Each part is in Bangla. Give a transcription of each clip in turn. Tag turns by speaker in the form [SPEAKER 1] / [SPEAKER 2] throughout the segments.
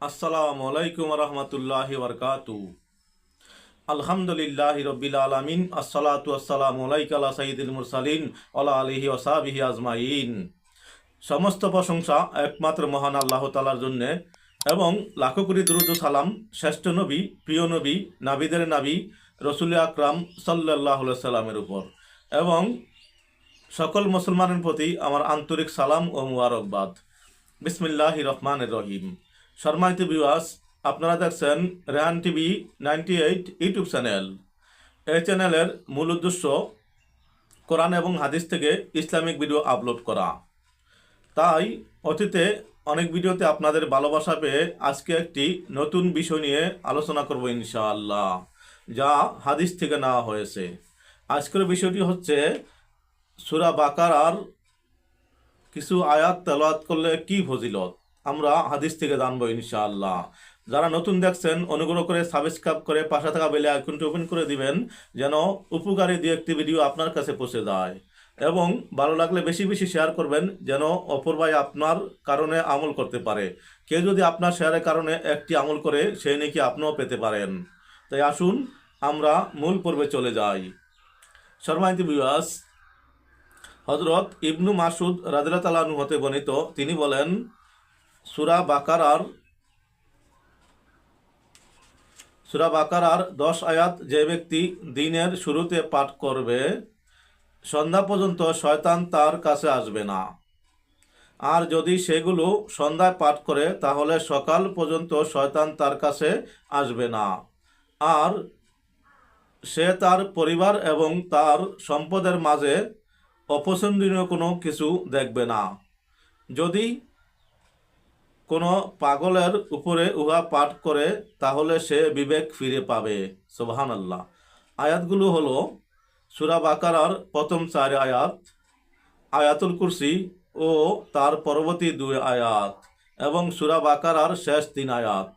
[SPEAKER 1] আসসালামু আলাইকুম রহমতুল্লাহ বরকাতু আলহামদুলিল্লাহ রবিল আলমিন, আসসালাতু আসসালামু আলাইকালা সাইদুল মুরসালিন আলা আলিহি ওসাবিহি আজমাইন। সমস্ত প্রশংসা একমাত্র মহান আল্লাহ তালার জন্যে এবং লাখো কোটি দুরুদ সালাম শ্রেষ্ঠ নবী, প্রিয় নবী, নাবিদের নাবি, রসুল আকরাম সাল্লাহ সাল্লামের উপর। এবং সকল মুসলমানের প্রতি আমার আন্তরিক সালাম ও মুবারকবাদ। বিসমিল্লাহ রহমান রহিম। সম্মানিত বিওয়াস আপনারা দেখছেন Rehan TV ninety eight YouTube channel. এই চ্যানেলের মূল উদ্দেশ্য কোরআন এবং হাদিস থেকে ইসলামিক ভিডিও আপলোড করা। তাই অতীতে অনেক ভিডিওতে আপনাদের ভালোবাসা পেয়ে আজকে একটি নতুন বিষয় নিয়ে আলোচনা করব ইনশাআল্লাহ, যা হাদিস থেকে নেওয়া হয়েছে। আজকের বিষয়টি হচ্ছে সুরা বাকারার কিছু আয়াত তেলাওয়াত করলে কি ফজিলত? আমরা হাদিস থেকে জানব ইনশাআল্লাহ। যারা নতুন দেখছেন, অনুগ্রহ করে সাবস্ক্রাইব করে পাশে থাকা বেলে আইকনটি ওপেন করে দিবেন, যেন উপকারী দু একটি ভিডিও আপনার কাছে পৌঁছে যায়। এবং ভালো লাগলে বেশি বেশি শেয়ার করবেন, যেন অপর ভাই আপনার কারণে আমল করতে পারে। কেউ যদি আপনার শেয়ারের কারণে একটি আমল করে সেই নাকি আপনিও পেতে পারেন। তাই আসুন, আমরা মূল পর্বে চলে যাই। শর্মাইতি বিবাস হজরত ইবনু মাসুদ রাজরা তালানু হতে বর্ণিত, তিনি বলেন সুরা বাকারার সুরা বাকারার দশ আয়াত যে ব্যক্তি দিনের শুরুতে পাঠ করবে, সন্ধ্যা পর্যন্ত শয়তান তার কাছে আসবে না। আর যদি সেগুলো সন্ধ্যায় পাঠ করে, তাহলে সকাল পর্যন্ত শয়তান তার কাছে আসবে না। আর সে তার পরিবার এবং তার সম্পদের মাঝে অপছন্দনীয় কোনো কিছু দেখবে না। যদি কোনো পাগলের উপরে উহা পাঠ করে, তাহলে সে বিবেক ফিরে পাবে। সোবাহান আল্লাহ আয়াতগুলো হলো সুরা বাকারার প্রথম চার আয়াত, আয়াতুল কুরসি ও তার পরবর্তী দুই আয়াত এবং সুরা বাকারার শেষ তিন আয়াত।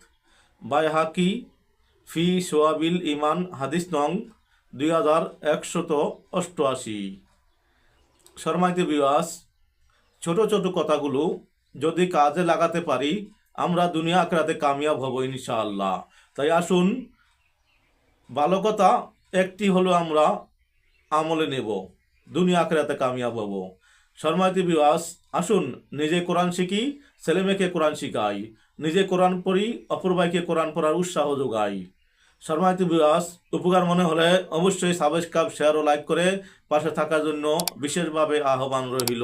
[SPEAKER 1] বাইহাকি ফি সোয়াবিল ইমান হাদিস নং দুই হাজার একশত অষ্টআশি। শর্মাইতে বিবাস ছোট ছোট কথাগুলো যদি কাজে লাগাতে পারি, আমরা দুনিয়া আখরাতে কামিয়াব হব ইনশাআল্লাহ। তাই আসুন, ভালো কথা, একটি হলো আমরা আমলে নেব, দুনিয়া আখরাতে কামিয়াব হব। শর্মাইতি বিবাস আসুন, নিজে কোরআন শিখি ছেলেমেয়েকে কোরআন শিখাই, নিজে কোরআন পড়ি, অপর ভাইকে কোরআন পড়ার উৎসাহ যোগাই। শর্মাইতি বিবাস উপকার মনে হলে অবশ্যই সাবস্ক্রাইব শেয়ার ও লাইক করে পাশে থাকার জন্য বিশেষভাবে আহ্বান রহিল